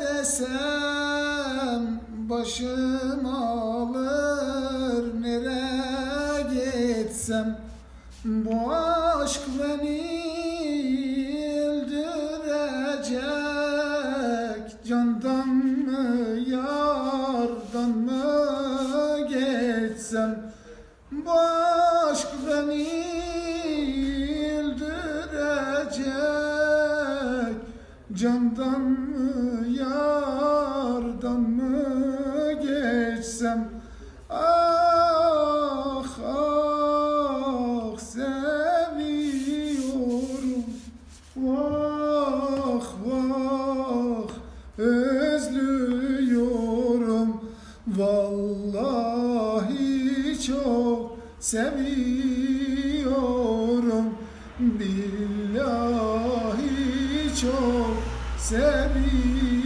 desem başım alır Nereye gitsem? Bu aşk beni öldürecek Candan mı yardan mı geçsem Bu Candan mı yardan mı geçsem? Ah ah seviyorum. Vah vah özlüyorum. Vallahi çok seviyorum. Billahi çok seviyorum